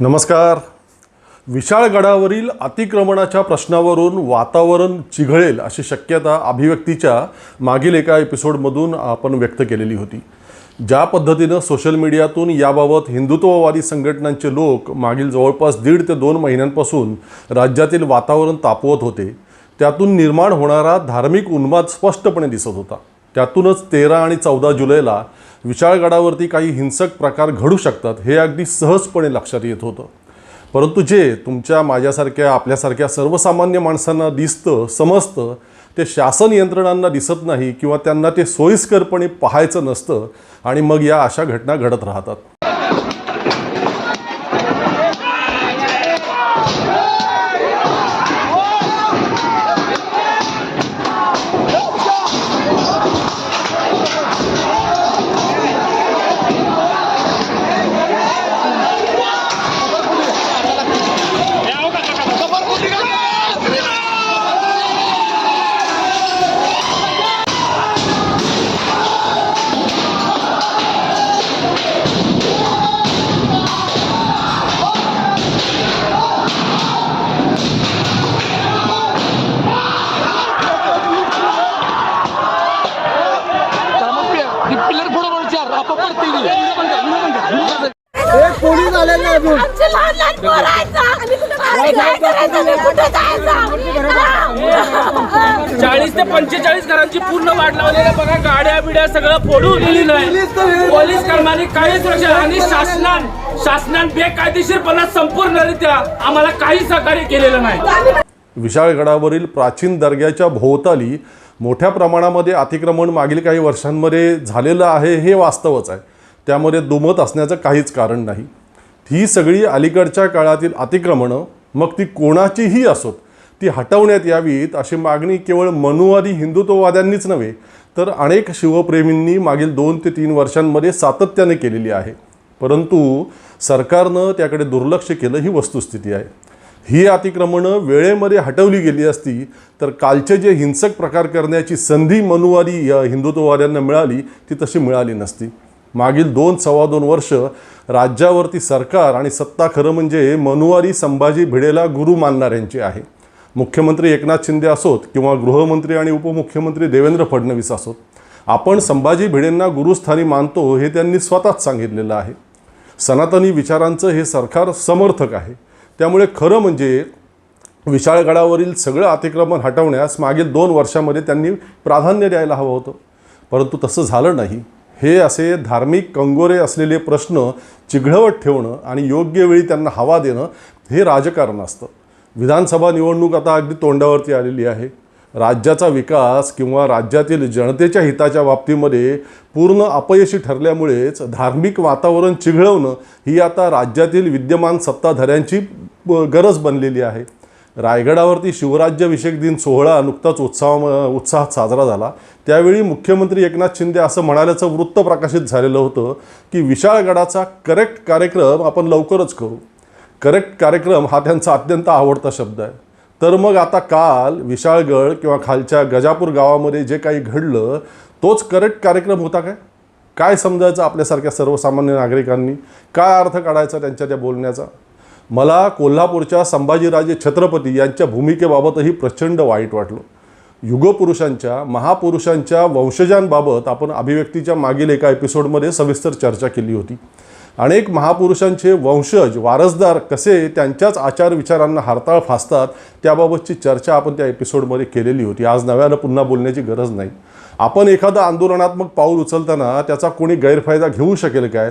नमस्कार. विशाळ गडावरील अतिक्रमणाच्या प्रश्नावरून वातावरण चिघळेल अशी शक्यता अभिव्यक्तीच्या मागील एका एपिसोडमधून आपण व्यक्त केलेली होती. ज्या पद्धतीनं सोशल मीडियातून याबाबत हिंदुत्ववादी संघटनांचे लोक मागील जवळपास दीड ते दोन महिन्यांपासून राज्यातील वातावरण तापवत होते त्यातून निर्माण होणारा धार्मिक उन्माद स्पष्टपणे दिसत होता. त्यातूनच तेरा आणि चौदा जुलैला विशाळगडावरती काही हिंसक प्रकार घडू शकतात हे अगदी सहजपणे लक्षात येत होतं. परंतु जे तुमच्या माझ्यासारख्या आपल्यासारख्या सर्वसामान्य माणसांना दिसतं समजतं ते शासन यंत्रणांना दिसत नाही किंवा त्यांना ते सोयीस्करपणे पाहायचं नसतं आणि मग या अशा घटना घडत राहतात. एक पोलीस आले नाही अजून आमचे लहान लहान पोरं आहेत ना. आम्ही कुठं बाहेर काय करायचं? आम्ही कुठं जायचं? चाळीस ते पंचेचाळीस घरांची पूर्ण वाट लावलेली आहे. बघा गाड्या बिड्या सगळं फोडून दिली नाही पोलीस कर्मचारी काहीच लक्ष आणि शासनान शासनान बेकायदेशीरपणा संपूर्णरित्या आम्हाला काही सहकार्य केलेलं नाही. विशाळगडावरील प्राचीन दर्ग्याच्या भोवताली मोठ्या प्रमाणामध्ये अतिक्रमण मागील काही वर्षांमध्ये झालेलं आहे हे वास्तवच आहे. त्यामध्ये दुमत असण्याचं काहीच कारण नाही. ही सगळी अलीकडच्या काळातील अतिक्रमणं मग ती कोणाचीही असोत ती हटवण्यात यावीत अशी मागणी केवळ मनुवादी हिंदुत्ववाद्यांनीच नव्हे तर अनेक शिवप्रेमींनी मागील दोन ते तीन वर्षांमध्ये सातत्याने केलेली आहे. परंतु सरकारनं त्याकडे दुर्लक्ष केलं ही वस्तुस्थिती आहे. ही अतिक्रमणं वेळेमध्ये हटवली गेली असती तर कालचे जे हिंसक प्रकार करण्याची संधी मनुवादी या हिंदुत्ववाद्यांना मिळाली ती तशी मिळाली नसती. मागील दोन सव्वा दोन वर्ष राज्यावरती सरकार आणि सत्ता खरं म्हणजे मनुवारी संभाजी भिडेला गुरु मानणाऱ्यांची आहे. मुख्यमंत्री एकनाथ शिंदे असोत किंवा गृहमंत्री आणि उपमुख्यमंत्री देवेंद्र फडणवीस असोत आपण संभाजी भिडेंना गुरुस्थानी मानतो हे त्यांनी स्वतःच सांगितलेलं आहे. सनातनी विचारांचं हे सरकार समर्थक आहे. त्यामुळे खरं म्हणजे विशाळगडावरील सगळं अतिक्रमण हटवण्यास मागील दोन वर्षामध्ये त्यांनी प्राधान्य द्यायला हवं होतं. परंतु तसं झालं नाही. हे असे धार्मिक कंगोरे असलेले प्रश्न चिघळवत ठेवणं आणि योग्य वेळी त्यांना हवा देणं हे राजकारण असतं. विधानसभा निवडणूक आता अगदी तोंडावरती आलेली आहे. राज्याचा विकास किंवा राज्यातील जनतेच्या हिताच्या बाबतीमध्ये पूर्ण अपयशी ठरल्यामुळेच धार्मिक वातावरण चिघळवणं ही आता राज्यातील विद्यमान सत्ताधाऱ्यांची ब- गरज बनलेली आहे. रायगडावरती शिवराज्याभिषेक दिन सोहळा नुकताच उत्साह उत्साहात साजरा झाला. त्यावेळी मुख्यमंत्री एकनाथ शिंदे असं म्हणाल्याचं वृत्त प्रकाशित झालेलं होतं की विशाळगडाचा करेक्ट कार्यक्रम आपण लवकरच करू. करेक्ट कार्यक्रम हा त्यांचा अत्यंत आवडता शब्द आहे. तर मग आता काल विशाळगड किंवा खालच्या गजापूर गावामध्ये जे काही घडलं तोच करेक्ट कार्यक्रम होता काय? काय समजायचं आपल्यासारख्या सर्वसामान्य नागरिकांनी? काय अर्थ काढायचा त्यांच्या त्या बोलण्याचा? मला कोल्हापूरच्या संभाजीराजे छत्रपती यांच्या भूमिकेबाबतही प्रचंड वाईट वाटलं. युगपुरुषांच्या महापुरुषांच्या वंशजांबाबत आपण अभिव्यक्तीच्या मागील एका एपिसोडमध्ये सविस्तर चर्चा केली होती. अनेक महापुरुषांचे वंशज वारसदार कसे त्यांच्याच आचार विचारांना हरताळ फासतात त्याबाबतची चर्चा आपण त्या एपिसोडमध्ये केलेली होती. आज नव्यानं पुन्हा बोलण्याची गरज नाही. आपण एखादं आंदोलनात्मक पाऊल उचलताना त्याचा कोणी गैरफायदा घेऊ शकेल काय?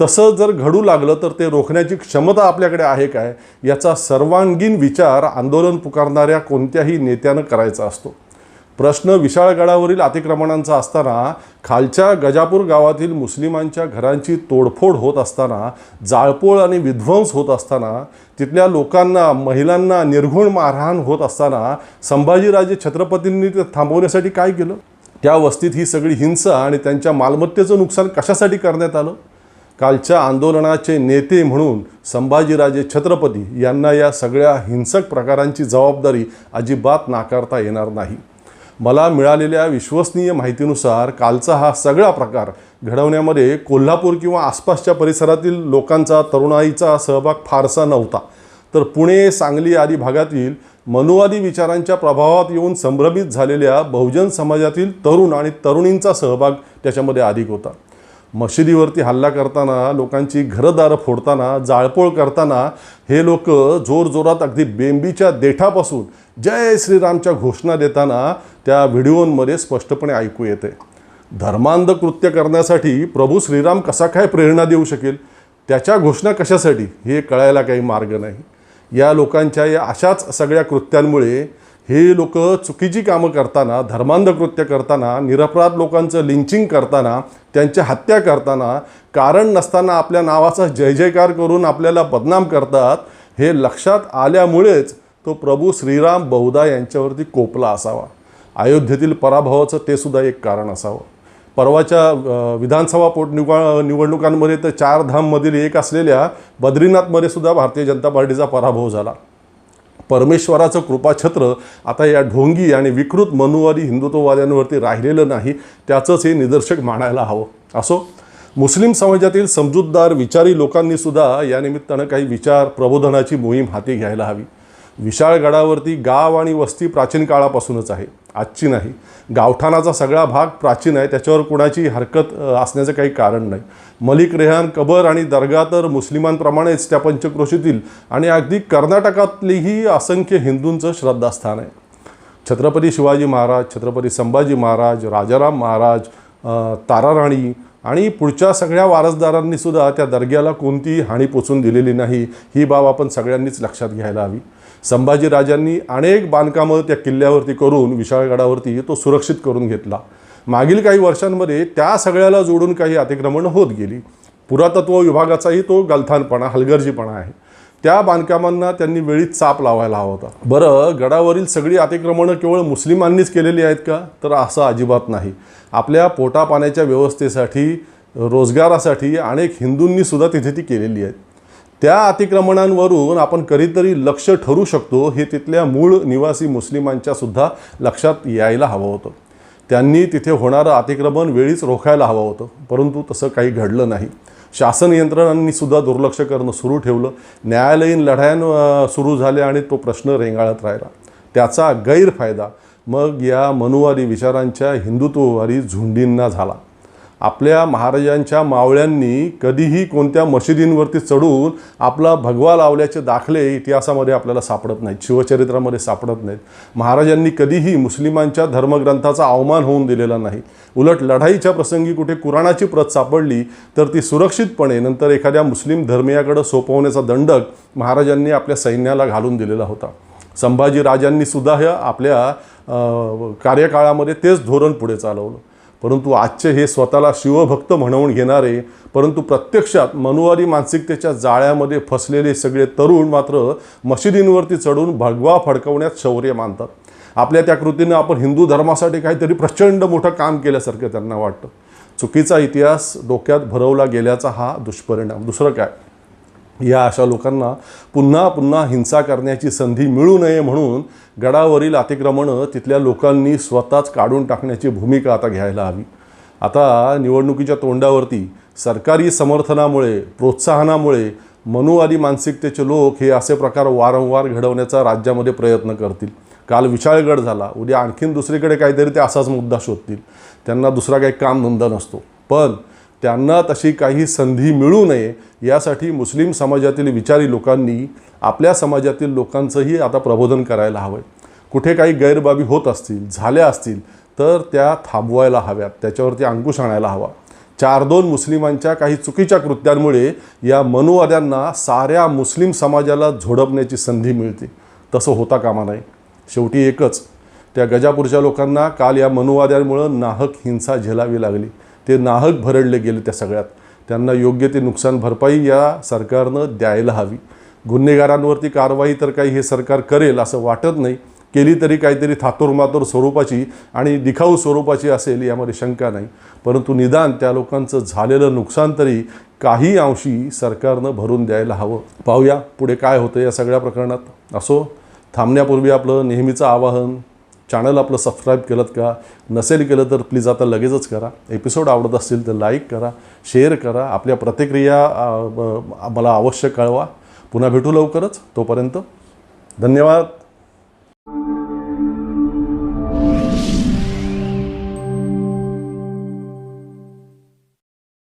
तसं जर घडू लागलं तर ते रोखण्याची क्षमता आपल्याकडे आहे काय? याचा सर्वांगीण विचार आंदोलन पुकारणाऱ्या कोणत्याही नेत्यानं करायचा असतो. प्रश्न विशाळगडावरील अतिक्रमणांचा असताना खालच्या गजापूर गावातील मुस्लिमांच्या घरांची तोडफोड होत असताना जाळपोळ आणि विध्वंस होत असताना तिथल्या लोकांना महिलांना निर्घुण मारहाण होत असताना संभाजीराजे छत्रपतींनी ते थांबवण्यासाठी काय केलं? त्या वस्तीत ही सगळी हिंसा आणि त्यांच्या मालमत्तेचं नुकसान कशासाठी करण्यात आलं? कालच्या आंदोलनाचे नेते म्हणून संभाजीराजे छत्रपती यांना या सगळ्या हिंसक प्रकारांची जबाबदारी अजिबात नाकारता येणार नाही. मला मिळालेल्या विश्वसनीय माहितीनुसार कालचा हा सगळा प्रकार घडवण्यामध्ये कोल्हापूर किंवा आसपासच्या परिसरातील लोकांचा तरुणाईचा सहभाग फारसा नव्हता. तर पुणे सांगली आदी भागातील मनुवादी विचारांच्या प्रभावात येऊन संभ्रमित झालेल्या बहुजन समाजातील तरुण आणि तरुणींचा सहभाग त्याच्यामध्ये अधिक होता. मशिदीवरती हल्ला करताना लोकांची घरदारं फोडताना जाळपोळ करताना हे लोक जोरजोरात अगदी बेंबीच्या देठापासून जय श्रीरामच्या घोषणा देताना त्या व्हिडिओमध्ये स्पष्टपणे ऐकू येते. धर्मांध कृत्य करण्यासाठी प्रभू श्रीराम कसा काय प्रेरणा देऊ शकेल? त्याच्या घोषणा कशासाठी? हे कळायला काही मार्ग नाही. या लोकांच्या या अशाच सगळ्या कृत्यांमुळे हे लोक चुकीची कामं करताना धर्मांध कृत्य करताना निरपराध लोकांचं लिंचिंग करताना त्यांच्या हत्या करताना कारण नसताना आपल्या नावाचा जय जयकार करून आपल्याला बदनाम करतात हे लक्षात आल्यामुळेच तो प्रभू श्रीराम बहुधा यांच्यावरती कोपला असावा. अयोध्येतील पराभवाचं ते सुद्धा एक कारण असावं. परवाच्या विधानसभा पोटनिवडा निवडणुकांमध्ये तर चार धाममधील एक असलेल्या बद्रीनाथमध्ये सुद्धा भारतीय जनता पार्टीचा पराभव झाला. परमेश्वराचं कृपाछत्र आता या ढोंगी आणि विकृत मनुवादी हिंदुत्ववाद्यांवरती राहिलेलं नाही त्याचंच हे निदर्शक मानायला हवं. असो मुस्लिम समाजातील समजूतदार विचारी लोकांनीसुद्धा या निमित्तानं काही विचार प्रबोधनाची मोहीम हाती घ्यायला हवी. विशाळगडावरती गाव आणि वस्ती प्राचीन काळापासूनच आहे. आजची नाही. गावठाणाचा सगळा भाग प्राचीन आहे. त्याच्यावर कुणाची हरकत असण्याचं काही कारण नाही. मलिक रेहान कबर आणि दर्गा तर मुस्लिमांप्रमाणेच त्या पंचक्रोशीतील आणि अगदी कर्नाटकातलीही असंख्य हिंदूंचं श्रद्धास्थान आहे. छत्रपती शिवाजी महाराज छत्रपती संभाजी महाराज राजाराम महाराज तारा ताराराणी आणि पुढच्या सगळ्या वारसदारांनी सुद्धा त्या दर्ग्याला कोणतीही हानी पोचून दिलेली नाही ही बाब आपण सगळ्यांनीच लक्षात घ्यायला हवी. संभाजीराजांनी अनेक बांधकामं त्या किल्ल्यावरती करून विशाळगडावरती तो सुरक्षित करून घेतला. मागील काही वर्षांमध्ये त्या सगळ्याला जोडून काही अतिक्रमण होत गेली. पुरातत्व विभागाचाही तो गलथानपणा हलगर्जीपणा आहे. त्या बांधकामांना त्यांनी वेळीच चाप लावायला हवा होता. बरं गडावरील सगळी अतिक्रमणं केवळ मुस्लिमांनीच केलेली आहेत का? तर असं अजिबात नाही. आपल्या पोटापाण्याच्या व्यवस्थेसाठी रोजगारासाठी अनेक हिंदूंनी सुद्धा तिथे ती केलेली आहेत. त्या अतिक्रमणांवरून आपण कधीतरी लक्ष ठरू शकतो. हे तिथल्या मूळ निवासी मुस्लिमांच्या सुद्धा लक्षात यायला हवं होतं. त्यांनी तिथे होणारं अतिक्रमण वेळीच रोखायला हवं होतं. परंतु तसं काही घडलं नाही. शासन यंत्रणांनी सुद्धा दुर्लक्ष करणं सुरू ठेवलं. न्यायालयीन लढाया सुरू झाल्या आणि तो प्रश्न रेंगाळत राहिला. त्याचा गैरफायदा मग या मनुवादी विचारांच्या हिंदुत्ववादी झुंडींना झाला. आपल्या महाराजांच्या मावळ्यांनी कधीही कोणत्या मशिदींवरती चढून आपला भगवा लावल्याचे दाखले इतिहासामध्ये आपल्याला सापडत नाहीत शिवचरित्रामध्ये सापडत नाहीत. महाराजांनी कधीही मुस्लिमांच्या धर्मग्रंथाचा अवमान होऊन दिलेला नाही. उलट लढाईच्या प्रसंगी कुठे कुराणाची प्रत सापडली तर ती सुरक्षितपणे नंतर एखाद्या मुस्लिम धर्मीयाकडं सोपवण्याचा दंडक महाराजांनी आपल्या सैन्याला घालून दिलेला होता. संभाजी राजांनी सुद्धा ह्या आपल्या कार्यकाळामध्ये तेच धोरण पुढे चालवलं. परंतु आजचे हे स्वतःला शिवभक्त म्हणवून घेणारे परंतु प्रत्यक्षात मनुवारी मानसिकतेच्या जाळ्यामध्ये फसलेले सगळे तरुण मात्र मशिदींवरती चढून भगवा फडकवण्यात शौर्य मानतात. आपल्या त्या कृतीनं आपण हिंदू धर्मासाठी काहीतरी प्रचंड मोठं काम केल्यासारखं त्यांना वाटतं. चुकीचा इतिहास डोक्यात भरवला गेल्याचा हा दुष्परिणाम. दुसरं काय? या अशा लोकांना पुन्हा पुन्हा हिंसा करण्याची संधी मिळू नये म्हणून गडावरील अतिक्रमणं तिथल्या लोकांनी स्वतःच काढून टाकण्याची भूमिका आता घ्यायला हवी. आता निवडणुकीच्या तोंडावरती सरकारी समर्थनामुळे प्रोत्साहनामुळे मनुवादी मानसिकतेचे लोक हे असे प्रकार वारंवार घडवण्याचा राज्यामध्ये प्रयत्न करतील. काल विशाळगड झाला. उद्या आणखीन दुसरीकडे काहीतरी ते असाच मुद्दा शोधतील. त्यांना दुसरा काही कामधंदा नसतो. पण त्यांना तशी काही संधी मिळू नये यासाठी मुस्लिम समाजातील विचारी लोकांनी आपल्या समाजातील लोकांचंही आता प्रबोधन करायला हवं आहे कुठे काही गैरबाबी होत असतील झाल्या असतील तर त्या थांबवायला हव्यात. त्याच्यावरती अंकुश आणायला हवा. चार दोन मुस्लिमांच्या काही चुकीच्या कृत्यांमुळे या मनुवाद्यांना साऱ्या मुस्लिम समाजाला झोडपण्याची संधी मिळते. तसं होता कामा नाही शेवटी एकच त्या गजापूरच्या लोकांना काल या मनुवाद्यांमुळं नाहक हिंसा झेलावी लागली. ते नाहक भरडले गेले त्या सगळ्यात. त्यांना योग्य ते नुकसान भरपाई या सरकारनं द्यायला हवी. गुन्हेगारांवरती कारवाई तर काही हे सरकार करेल असं वाटत नाही. केली तरी काहीतरी थातोरमातोर स्वरूपाची आणि दिखाऊ स्वरूपाची असेल यामध्ये शंका नाही. परंतु निदान त्या लोकांचं झालेलं नुकसान तरी काही अंशी सरकारनं भरून द्यायला हवं. पाहूया पुढे काय होतं या सगळ्या प्रकरणात. असो थांबण्यापूर्वी आपलं नेहमीचं आवाहन. चॅनल आपलं सबस्क्राईब केलं का? नसेल केलं तर प्लीज आता लगेचच करा. एपिसोड आवडत असतील तर लाईक करा शेअर करा. आपल्या प्रतिक्रिया मला अवश्य कळवा. पुन्हा भेटू लवकरच. तोपर्यंत धन्यवाद.